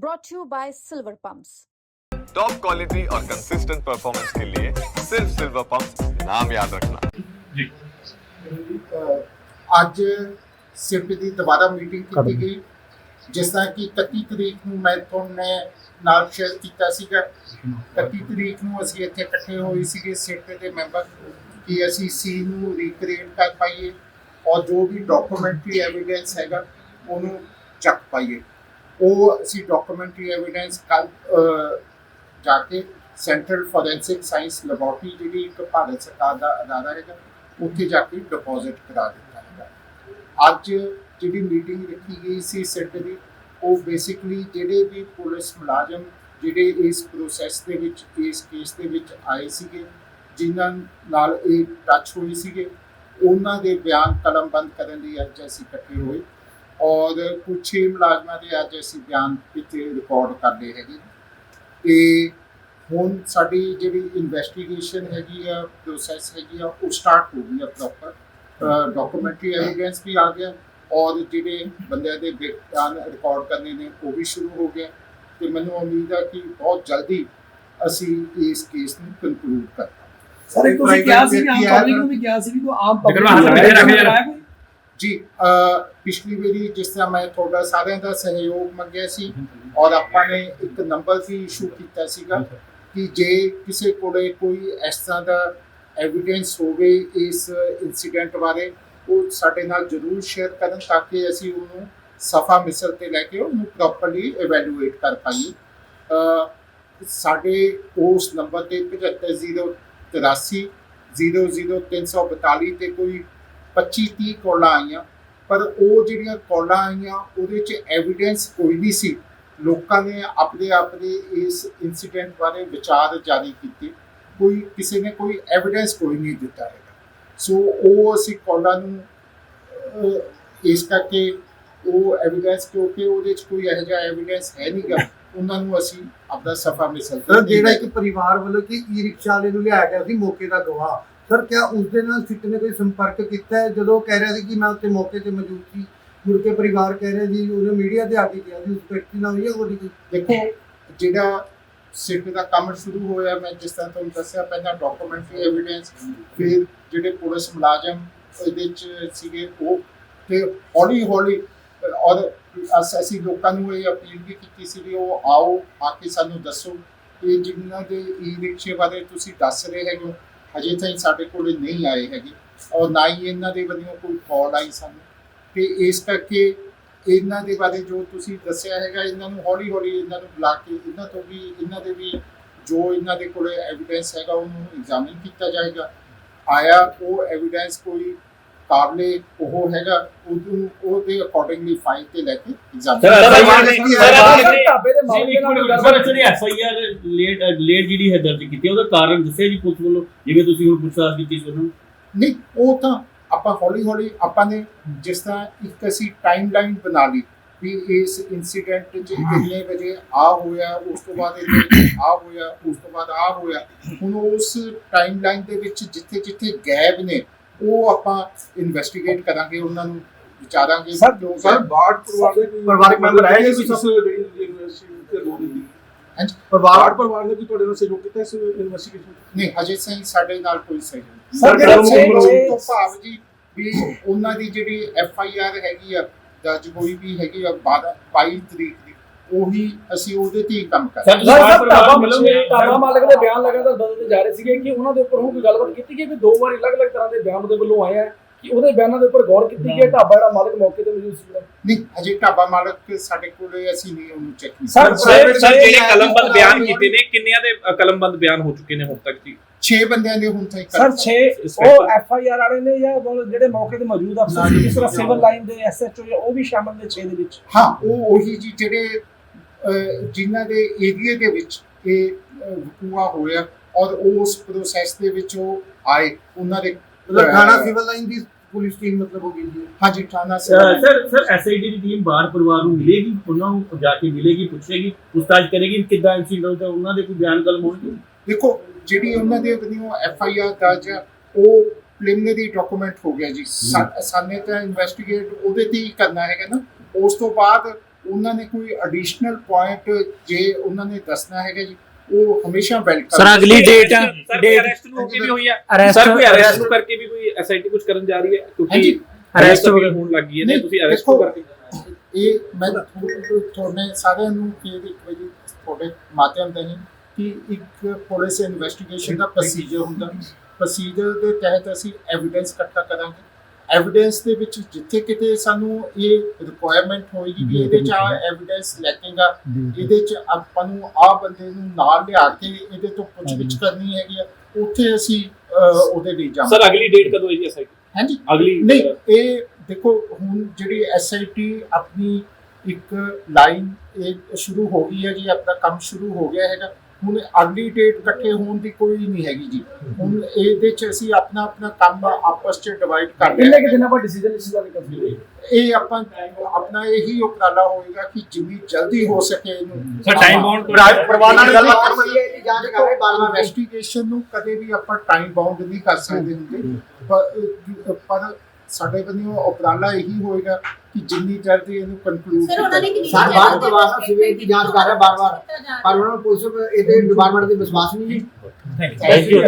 brought to you by Silver Pumps. Top quality और consistent performance के लिए सिर्फ सिल्वर पंप नाम याद रखना ਅਹ ਅੱਜ ਸਿਫਟ ਦੀ ਦੁਬਾਰਾ ਮੀਟਿੰਗ ਕੀਤੀ ਗਈ ਜਿਸ ਤਰ੍ਹਾਂ ਕਿ 31 ਤਰੀਕ ਨੂੰ ਮੈਂ ਤੁਹਾਨੂੰ ਨਾਲ ਸ਼ੇਅਰ ਕੀਤਾ ਸੀਗਾ 31 ਤਰੀਕ ਨੂੰ ਅਸੀਂ ਇੱਥੇ ਇਕੱਠੇ ਹੋਏ ਸੀਗੇ ਸਿਫਟ ਦੇ ਮੈਂਬਰ ਕਿ ਅਸੀਂ ਸੀ ਨੂੰ ਰੀਕ੍ਰੀਏਟ ਕਰ ਪਾਈਏ ਔਰ ਜੋ ਵੀ ਡਾਕੂਮੈਂਟਰੀ ਐਵੀਡੈਂਸ ਹੈਗਾ ਉਹਨੂੰ ਚੱਕ ਪਾਈਏ ਉਹ ਅਸੀਂ ਡਾਕੂਮੈਂਟਰੀ ਐਵੀਡੈਂਸ ਕੱਲ ਜਾ ਕੇ ਸੈਂਟਰਲ ਫੋਰੈਂਸਿਕ ਸਾਇੰਸ ਲੈਬੋਰਟਰੀ ਜਿਹੜੀ ਇੱਕ ਭਾਰਤ ਸਰਕਾਰ ਦਾ ਅਦਾਰਾ ਹੈਗਾ, ਉੱਥੇ ਜਾ ਕੇ ਡਿਪੋਜ਼ਿਟ ਕਰਾ ਦਿੱਤਾ ਹੈਗਾ। ਅੱਜ ਜਿਹੜੀ ਮੀਟਿੰਗ ਰੱਖੀ ਗਈ ਸੀ ਸੈਟ ਦੀ, ਉਹ ਬੇਸਿਕਲੀ ਜਿਹੜੇ ਵੀ ਪੁਲਿਸ ਮੁਲਾਜ਼ਮ, ਜਿਹੜੇ ਇਸ ਪ੍ਰੋਸੈਸ ਦੇ ਵਿੱਚ, ਇਸ ਕੇਸ ਦੇ ਵਿੱਚ ਆਏ ਸੀਗੇ, ਜਿਨ੍ਹਾਂ ਨਾਲ ਇਹ ਟੱਚ ਹੋਈ ਸੀਗੇ, ਉਹਨਾਂ ਦੇ ਬਿਆਨ ਕਲਮਬੰਦ ਕਰਨ ਲਈ ਅੱਜ ਅਸੀਂ ਇਕੱਠੇ ਹੋਏ। ਔਰ ਕੁਝ ਛੇ ਮੁਲਾਜ਼ਮਾਂ ਦੇ ਅੱਜ ਅਸੀਂ ਬਿਆਨ ਇੱਥੇ ਰਿਕਾਰਡ ਕਰਦੇ ਹੈਗੇ ਤੇ ਹੁਣ ਸਾਡੀ ਜਿਹੜੀ ਇਨਵੈਸਟੀਗੇਸ਼ਨ ਹੈਗੀ ਆ ਪ੍ਰੋਸੈਸ ਹੈਗੀ ਆ ਉਹ ਸਟਾਰਟ ਹੋ ਗਈ ਆ ਪ੍ਰੋਪਰ ਡਾਕੂਮੈਂਟਰੀ ਐਵੀਡੈਂਸ ਵੀ ਆ ਗਿਆ ਔਰ ਜਿਹੜੇ ਬੰਦਿਆਂ ਦੇ ਬਿਆਨ ਰਿਕਾਰਡ ਕਰਨੇ ਨੇ ਉਹ ਵੀ ਸ਼ੁਰੂ ਹੋ ਗਏ। ਤੇ ਮੈਨੂੰ ਉਮੀਦ ਹੈ ਕਿ ਬਹੁਤ ਜਲਦੀ ਅਸੀਂ ਇਸ ਕੇਸ ਨੂੰ ਕੰਕਲੂਡ ਕਰ ਸਰ ਇੱਕ ਤੁਸੀਂ ਕਿਹਾ ਸੀ ਕਿ ਆਮ ਪਬਲਿਕ ਨੂੰ। ਵੀ ਕਿਹਾ ਸੀ ਵੀ ਕੋਈ ਆਮ ਪਬਲਿਕ ਨੂੰ ਵੀ ਕਰਾਇਆ ਕੋਈ? ਜੀ ਪਿਛਲੀ ਵਾਰੀ ਜਿਸ ਤਰ੍ਹਾਂ ਮੈਂ ਤੁਹਾਡਾ ਸਾਰਿਆਂ ਦਾ ਸਹਿਯੋਗ ਮੰਗਿਆ ਸੀ ਔਰ ਆਪਾਂ ਨੇ ਇੱਕ ਨੰਬਰ ਵੀ ਇਸ਼ੂ ਕੀਤਾ ਸੀਗਾ ਕਿ ਜੇ ਕਿਸੇ ਕੋਲੇ ਕੋਈ ਇਸ ਤਰ੍ਹਾਂ ਦਾ ਐਵੀਡੈਂਸ ਹੋਵੇ ਇਸ ਇਨਸੀਡੈਂਟ ਬਾਰੇ, ਉਹ ਸਾਡੇ ਨਾਲ ਜ਼ਰੂਰ ਸ਼ੇਅਰ ਕਰਨ ਤਾਂ ਕਿ ਅਸੀਂ ਉਹਨੂੰ ਸਫਾ ਮਿਸਲ ਤੇ ਲੈ ਕੇ ਉਹਨੂੰ ਪ੍ਰੋਪਰਲੀ ਇਵੈਲੂਏਟ ਕਰ ਪਾਈਏ। ਸਾਡੇ ਉਸ ਨੰਬਰ ਤੇ 7583 00342 ਤੇ ਕੋਈ 25 30 ਕਾਲਾਂ ਆਈਆਂ, ਪਰ ਉਹ ਜਿਹੜੀਆਂ ਕਾਲਾਂ ਆਈਆਂ, ਉਹਦੇ 'ਚ ਐਵੀਡੈਂਸ ਕੋਈ ਨਹੀਂ ਸੀ। ਲੋਕਾਂ ਨੇ ਆਪਣੇ ਆਪਣੇ ਇਸ ਇਨਸੀਡੈਂਟ ਬਾਰੇ ਵਿਚਾਰ ਜਾਰੀ ਕੀਤੇ। ਕੋਈ ਕਿਸੇ ਨੇ ਕੋਈ ਐਵੀਡੈਂਸ ਕੋਈ ਨਹੀਂ ਦਿੱਤਾ ਹੈਗਾ। ਸੋ ਉਹ ਅਸੀਂ ਕਾਲਾਂ ਨੂੰ ਇਸ ਕਰਕੇ ਉਹ ਐਵੀਡੈਂਸ ਕਿਉਂਕਿ ਉਹਦੇ 'ਚ ਕੋਈ ਇਹੋ ਜਿਹਾ ਐਵੀਡੈਂਸ ਹੈ ਨਹੀਂਗਾ। ਉਹਨਾਂ ਨੂੰ ਅਸੀਂ ਆਪਦਾ ਸਫਾ ਮਿਸਲ ਤੇ ਜਿਹੜਾ ਇੱਕ ਪਰਿਵਾਰ ਵੱਲੋਂ ਕਿ ਈ ਰਿਕਸ਼ਾ ਵਾਲੇ ਨੂੰ ਲਿਆ ਗਿਆ ਸੀ ਮੌਕੇ ਦਾ ਗਵਾਹ ਸਰ ਕਿਆ ਉਸ ਦੇ ਨਾਲ ਸਿੱਟ ਨੇ ਕੋਈ ਸੰਪਰਕ ਕੀਤਾ ਹੈ? ਜਦੋਂ ਉਹ ਕਹਿ ਰਿਹਾ ਸੀ ਕਿ ਮੈਂ ਉੱਥੇ ਮੌਕੇ ਤੇ ਮੌਜੂਦ ਸੀ ਮੁੜ ਕੇ ਪਰਿਵਾਰ ਕਹਿ ਰਿਹਾ ਜੀ ਉਹਨੇ ਮੀਡੀਆ ਤੇ ਆ ਕੇ ਕਿਹਾ ਸੀ ਉਸ ਵਿਅਕਤੀ ਨਾਲ ਹੋਈ ਹੈ ਕੋਈ ਕੋਈ? ਦੇਖੋ ਜਿਹੜਾ ਸਿੱਟ ਦਾ ਕੰਮ ਸ਼ੁਰੂ ਹੋਇਆ ਮੈਂ ਜਿਸ ਤਰ੍ਹਾਂ ਤੁਹਾਨੂੰ ਦੱਸਿਆ ਪਹਿਲਾਂ ਡਾਕੂਮੈਂਟਰੀ ਐਵੀਡੈਂਸ ਫਿਰ ਜਿਹੜੇ ਪੁਲਿਸ ਮੁਲਾਜ਼ਮ ਇਹਦੇ ਚ ਸੀਗੇ ਉਹ ਤੇ ਹੌਲੀ ਹੌਲੀ ਔਰ ਅਸ- ਅਸੀਂ ਲੋਕਾਂ ਨੂੰ ਇਹ ਅਪੀਲ ਵੀ ਕੀਤੀ ਸੀ ਵੀ ਉਹ ਆਓ ਆ ਕੇ ਸਾਨੂੰ ਦੱਸੋ ਇਹ ਜਿਨ੍ਹਾਂ ਦੇ ਈ ਰਿਕਸ਼ੇ ਬਾਰੇ ਤੁਸੀਂ ਦੱਸ ਰਹੇ ਹੈਗੇ ਹੋ, ਹਜੇ ਤਾਈਂ ਸਾਡੇ ਕੋਲ ਨਹੀਂ ਆਏ ਹੈਗੇ। ਔਰ ਨਾ ਹੀ ਇਹਨਾਂ ਦੇ ਵੱਲੋਂ ਕੋਈ ਕਾਲ ਆਈ ਸਾਨੂੰ। ਤੇ ਇਸ ਕਰਕੇ ਇਹਨਾਂ ਦੇ ਬਾਰੇ ਜੋ ਤੁਸੀਂ ਦੱਸਿਆ ਹੈਗਾ, ਇਹਨਾਂ ਨੂੰ ਹੌਲੀ ਹੌਲੀ ਇਹਨਾਂ ਨੂੰ ਬੁਲਾ ਕੇ ਇਹਨਾਂ ਤੋਂ ਵੀ, ਇਹਨਾਂ ਦੇ ਵੀ ਜੋ ਇਹਨਾਂ ਦੇ ਕੋਲ ਐਵੀਡੈਂਸ ਹੈਗਾ, ਉਹਨੂੰ ਐਗਜ਼ਾਮਿਨ ਕੀਤਾ ਜਾਏਗਾ। ਆਇਆ ਉਹ ਐਵੀਡੈਂਸ ਕੋਈ ਕਾਬਲੇ ਉਹ ਹੈਗਾ ਉਹਨੂੰ ਉਹਦੇ ਅਕੋਰਡਿੰਗਲੀ ਫਾਈਲ ਤੇ ਲੈ ਕੇ ਸਰ ਢਾਬੇ ਦੇ ਮਾਮਲੇ ਨਾਲ ਕੋਈ sir actually F I R late late ਜਿਹੜੀ ਹੈ ਦਰਜ ਕੀਤੀ ਉਹਦਾ ਕਾਰਨ ਦੱਸਿਆ ਜੀ ਪੁਲਿਸ ਵੱਲੋਂ ਜਿਵੇਂ ਤੁਸੀਂ ਹੁਣ ਪੁੱਛਤਾਛ ਕੀਤੀ ਸੀ ਉਹਨਾਂ? ਨਹੀਂ ਉਹ ਤਾਂ ਆਪਾਂ ਹੌਲੀ ਹੌਲੀ ਆਪਾਂ ਨੇ ਜਿਸ ਤਰ੍ਹਾਂ ਇੱਕ ਅਸੀਂ ਟਾਈਮਲਾਈਨ ਬਣਾ ਲਈ ਵੀ ਇਸ ਇਨਸੀਡੈਂਟ 'ਚ ਕਿੰਨੇ ਵਜੇ ਆ ਹੋਇਆ ਉਸ ਤੋਂ ਬਾਅਦ ਇਹਦੇ ਆ ਹੋਇਆ ਉਸ ਤੋਂ ਬਾਅਦ ਆ ਹੋਇਆ। ਹੁਣ ਉਸ ਟਾਈਮਲਾਈਨ ਦੇ ਵਿੱਚ ਜਿੱਥੇ ਜਿੱਥੇ ਗੈਪ ਨੇ ਉਹ ਆਪਾਂ ਇਨਵੈਸਟੀਗੇਟ ਕਰਾਂਗੇ ਉਹਨਾਂ ਨੂੰ ਵਿਚਾਰਾਂਗੇ ਸਰ, ਕਿਉਂ ਸਰ ਬਾੜ ਪਰਿਵਾਰਕ ਮੈਂਬਰ ਕੋਈ ਕੋਈ ਜਿਹੜੀ ਯੂਨੀਵਰਸਿਟੀ ਦੀ ਹਾਂਜੀ। ਪਰਿਵਾਰ ਨੇ ਕੋਈ ਤੁਹਾਡੇ ਨਾਲ ਸਹਿਯੋਗ ਕੀਤਾ ਇਸ ਇਨਵੈਸਟੀਗੇਸ਼ਨ ਨਹੀਂ ਹਜੇ ਸਹੀ ਸਾਡੇ ਨਾਲ ਕੋਈ ਸਹੀ ਨਹੀਂ। ਸਰ, ਜਿਹੜਾ ਤੋਂ ਭਾਵ ਜੀ ਵੀ ਉਹਨਾਂ ਦੀ ਜਿਹੜੀ ਐਫ ਆਈ ਆਰ ਹੈਗੀ ਆ ਦਰਜ ਹੋਈ ਵੀ ਹੈਗੀ ਆ 12 22 ਤਰੀਕ ਦੀ। ਉਹੀ ਅਸੀਂ ਉਹਦੇ ਤੇ ਹੀ ਕੰਮ ਕਰ ਰਹੇ ਹਾਂ। ਸਰ ਸਰ ਢਾਬਾ ਮਾਲਕ ਢਾਬਾ ਮਾਲਕ ਦੇ ਬਿਆਨ ਲਗਾਤਾਰ ਬਦਲਦੇ ਜਾ ਰਹੇ ਸੀਗੇ ਕਿ ਉਹਨਾਂ ਦੇ ਉੱਪਰ ਹੁਣ ਕੋਈ ਗੱਲਬਾਤ ਕੀਤੀ ਗਈ ਕਿ ਦੋ ਵਾਰੀ ਅਲੱਗ-ਅਲੱਗ ਤਰ੍ਹਾਂ ਦੇ ਬਿਆਨ ਉਹਦੇ ਵੱਲੋਂ ਆਏ ਆ? ਕਿ ਉਹਦੇ ਬਿਆਨਾਂ ਦੇ ਉੱਪਰ ਗੌਰ ਕੀਤੀ ਗਈ ਢਾਬਾ ਜਿਹੜਾ ਮਾਲਕ ਮੌਕੇ ਤੇ ਮੌਜੂਦ ਸੀ ਨਹੀਂ ਹਜੇ ਢਾਬਾ ਮਾਲਕ ਸਾਡੇ ਕੋਲੇ ਅਸੀਂ ਨਹੀਂ ਉਹਨੂੰ ਚੈੱਕ ਕੀਤਾ। ਸਰ, ਸਰ ਜਿਹੜੇ ਕਲਮਬੰਦ ਬਿਆਨ ਕੀਤੇ ਨੇ ਕਿੰਨਿਆਂ ਦੇ ਕਲਮਬੰਦ ਬਿਆਨ ਹੋ ਚੁੱਕੇ ਨੇ ਹੁਣ ਤੱਕ ਜੀ? 6 ਬੰਦਿਆਂ ਦੇ ਹੁਣ ਤੱਕ ਸਰ 6 ਉਹ ਐਫ ਆਈ ਆਰ ਵਾਲੇ ਨੇ ਜਾਂ ਉਹ ਜਿਹੜੇ ਮੌਕੇ ਤੇ ਮੌਜੂਦ ਅਫਸਰ ਜਿਸ ਤਰ੍ਹਾਂ ਸਿਵਲ ਲਾਈਨ ਦੇ ਐਸ ਐਚ ਓ ਉਹ ਵੀ ਸ਼ਾਮਲ ਨੇ 6 ਦੇ ਵਿੱਚ? ਹਾਂ ਉਹ ਉਹੀ ਜੀ ਜਿਹੜੇ ਜਿਨ੍ਹਾਂ ਦੇ ਏਰੀਆ ਦੇ ਵਿੱਚ ਇਹ ਵਕੂਆ ਹੋਇਆ ਔਰ ਉਸ ਪ੍ਰੋਸੈਸ ਦੇ ਵਿੱਚ ਉਹ ਆਏ। ਉਹਨਾਂ ਦੇ ਮਤਲਬ ਥਾਣਾ ਸਿਵਲ ਲਾਈਨ ਦੀ ਪੁਲਿਸ ਟੀਮ ਮਤਲਬ ਹੋ ਗਈ ਜੀ। ਹਾਂਜੀ ਥਾਣਾ ਸਰ ਸਰ ਐਸਆਈਡੀ ਦੀ ਟੀਮ ਬਾਹਰ ਪਰਿਵਾਰ ਨੂੰ ਮਿਲੇਗੀ ਉਹਨਾਂ ਨੂੰ ਜਾ ਕੇ ਮਿਲੇਗੀ ਪੁੱਛੇਗੀ ਪੁੱਛਤਾਛ ਕਰੇਗੀ ਕਿੱਦਾਂ ਇਨਸੀਡੈਂਟ ਹੈ ਉਹਨਾਂ ਦੇ ਕੋਈ ਬਿਆਨ ਕਲਮ ਹੋਣਗੇ? ਦੇਖੋ ਜਿਹੜੀ ਉਹਨਾਂ ਦੇ ਵੱਲੋਂ ਐਫ ਆਈ ਆਰ ਦਰਜ ਹੈ ਉਹ ਪ੍ਰੀਲਿਮਿਨਰੀ ਡਾਕੂਮੈਂਟ ਹੋ ਗਿਆ ਜੀ। ਸਾ- ਸਾਨੇ ਤਾਂ ਇਨਵੈਸਟੀਗੇਟ ਉਹਦੇ ਤੇ ਹੀ ਕਰਨਾ ਹੈਗਾ ਨਾ। ਉਸ ਤੋਂ ਬਾਅਦ ਉਹਨਾਂ ਨੇ ਕੋਈ ਐਡੀਸ਼ਨਲ ਪੁਆਇੰਟ ਜੇ ਉਹਨਾਂ ਨੇ ਦੱਸਣਾ ਹੈਗਾ ਜੀ ਉਹ ਹਮੇਸ਼ਾ ਵੈਲਕਮ ਸਰ ਅਗਲੀ ਡੇਟ ਅਰੈਸਟ ਨੂੰ ਹੋ ਕੇ ਵੀ ਹੋਈ ਹੈ ਅਰੈਸਟ ਸਰ ਕੋਈ ਅਰੈਸਟ ਨੂੰ ਕਰਕੇ ਵੀ ਕੋਈ ਐਸਆਈਟੀ ਕੁਝ ਕਰਨ ਜਾ ਰਹੀ ਹੈ? ਹਾਂਜੀ। ਕਿਉਂਕਿ ਅਰੈਸਟ ਹੋਣ ਲੱਗੀ ਹੈ ਨਹੀਂ, ਤੁਸੀਂ ਅਰੈਸਟ ਕਰਕੇ ਇਹ ਮੈਂ ਤੁਹਾਡੇ ਸਾਰਿਆਂ ਨੂੰ ਫਿਰ ਇੱਕ ਵਾਰੀ ਤੁਹਾਡੇ ਮਾਧਿਅਮ ਰਾਹੀਂ ਕਿ ਇੱਕ ਪੁਲਿਸ ਇਨਵੈਸਟੀਗੇਸ਼ਨ ਦਾ ਪ੍ਰੋਸੀਜਰ ਹੁੰਦਾ। ਪ੍ਰੋਸੀਜਰ ਦੇ ਤਹਿਤ ਅਸੀਂ ਐਵੀਡੈਂਸ ਇਕੱਠਾ ਕਰਾਂਗੇ। ਐਵੀਡੈਂਸ ਦੇ ਵਿੱਚ ਜਿੱਥੇ ਕਿਤੇ ਸਾਨੂੰ ਇਹ ਰਿਕੁਆਇਰਮੈਂਟ ਹੋਏਗੀ ਕਿ ਇਹਦੇ ਚ ਆ ਐਵੀਡੈਂਸ ਲੈਕੇਗਾ ਇਹਦੇ ਚ ਆਪਾਂ ਨੂੰ ਆ ਬੰਦੇ ਨੂੰ ਨਾਲ ਲਿਆ ਕੇ ਇਹਦੇ ਤੋਂ ਪੁੱਛਗਿੱਛ ਕਰਨੀ ਹੈਗੀ ਆ ਉੱਥੇ ਅਸੀਂ ਉਹਦੇ ਲਈ ਜਾਵਾਂਗੇ। ਸਰ ਅਗਲੀ ਡੇਟ ਕਦੋਂ ਹੈ ਜੀ ਐਸਆਈਟੀ ਹਾਂਜੀ। ਅਗਲੀ ਨਹੀਂ ਇਹ ਦੇਖੋ ਹੁਣ ਜਿਹੜੀ ਐਸਆਈਟੀ ਆਪਣੀ ਇੱਕ ਲਾਈਨ ਇਹ ਸ਼ੁਰੂ ਹੋ ਗਈ ਹੈ ਜੀ ਆਪਣਾ ਕੰਮ ਸ਼ੁਰੂ ਹੋ ਗਿਆ ਹੈਗਾ। ਹੁਣ ਅਗਲੀ ਡੇਟ ਇਕੱਠੇ ਹੋਣ ਦੀ ਕੋਈ ਨਹੀਂ ਹੈਗੀ ਜੀ। ਹੁਣ ਇਹਦੇ ਚ ਅਸੀਂ ਆਪਣਾ ਆਪਣਾ ਕੰਮ ਆਪਸ ਚ ਡਿਵਾਈਡ ਕਰ ਕਿੰਨੇ ਲਿਆ ਕਿ ਦਿਨਾਂ ਬਾਅਦ ਡਿਸੀਜਨ ਇਸ ਦਾ ਨਿਕਲ ਸਕਦਾ ਇਹ ਆਪਾਂ ਆਪਣਾ ਇਹੀ ਉਪਰਾਲਾ ਹੋਏਗਾ ਕਿ ਜਿੰਨੀ ਜਲਦੀ ਹੋ ਸਕੇ ਇਹਨੂੰ। ਸਰ ਟਾਈਮ ਬਾਉਂਡ ਪਰਿਵਾਰ ਨਾਲ ਗੱਲ ਜਾਂਚ ਕਰ ਰਹੇ ਬਾਰ ਇਨਵੈਸਟੀਗੇਸ਼ਨ ਨੂੰ ਕਦੇ ਵੀ ਆਪਾਂ ਟਾਈਮ ਬਾਉਂਡ ਨਹੀਂ ਕਰ ਸਕਦੇ ਹੁੰਦੇ। ਪਰ ਪਰ ਸਾਡੇ ਵੱਲੋਂ ਉਪਰਾਲਾ ਇਹੀ ਹੋਏਗਾ ਕਿ ਜਿੰਨੀ ਜਲਦੀ ਇਹਨੂੰ ਕਨਕਲੂਡ ਸਰ ਉਹਨਾਂ ਨੇ ਕਿੰਨੀ ਸਰ ਪਰਿਵਾਰ ਨਾਲ ਸਿਵਲ ਦੀ ਜਾਂਚ ਕਰ ਰਿਹਾ ਬਾਰ ਬਾਰ ਪਰ ਉਹਨਾਂ ਨੂੰ ਪੁਲਿਸ ਇਹਦੇ ਡਿਪਾਰਟਮੈਂਟ ਤੇ ਵਿਸ਼ਵਾਸ ਨਹੀਂ ਜੀ। Thank you